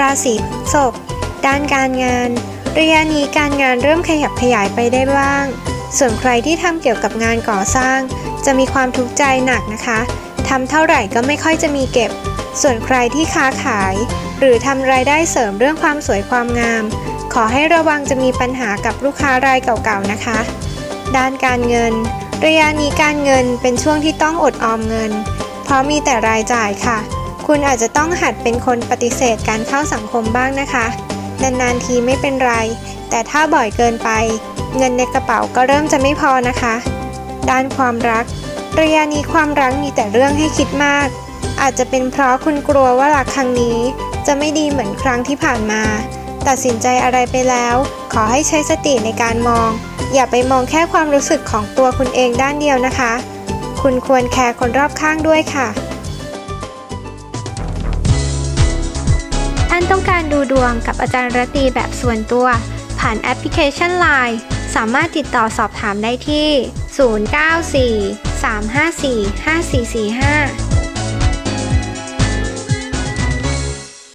ราศีพฤษภด้านการงาน ระยะนี้การงานเริ่มขยับขยายไปได้บ้าง ส่วนใครที่ทำเกี่ยวกับงานก่อสร้าง จะมีความทุกข์ใจหนักนะคะทำเท่าไหร่ก็ไม่ค่อยจะมีเก็บ ส่วนใครที่ค้าขาย หรือทำรายได้เสริมเรื่องความสวยความงาม ขอให้ระวังจะมีปัญหากับลูกค้ารายเก่าๆนะคะ ด้านการเงิน ระยะนี้การเงินเป็นช่วงที่ต้องอดออมเงิน เพราะมีแต่รายจ่ายค่ะ คุณอาจจะต้องหัดเป็นคนปฏิเสธการเข้าสังคมบ้างนะคะ นานๆทีไม่เป็นไร แต่ถ้าบ่อยเกินไป เงินในกระเป๋าก็เริ่มจะไม่พอนะคะ ด้านความรัก ระยะนี้ความรักมีแต่เรื่องให้คิดมาก อาจจะเป็นเพราะคุณกลัวว่ารักครั้งนี้ จะไม่ดีเหมือนครั้งที่ผ่านมา ตัดสินใจอะไรไปแล้ว ขอให้ใช้สติในการมอง อย่าไปมองแค่ความรู้สึกของตัวคุณเองด้านเดียวนะคะ คุณควรแคร์คนรอบข้างด้วยค่ะ ท่ต้องการดูดวงกับอาจารย์รตีแบบส่วนตัว ผ่านแอปพลิเคชัน Line สามารถติดต่อสอบถามได้ที่ 094 354 5445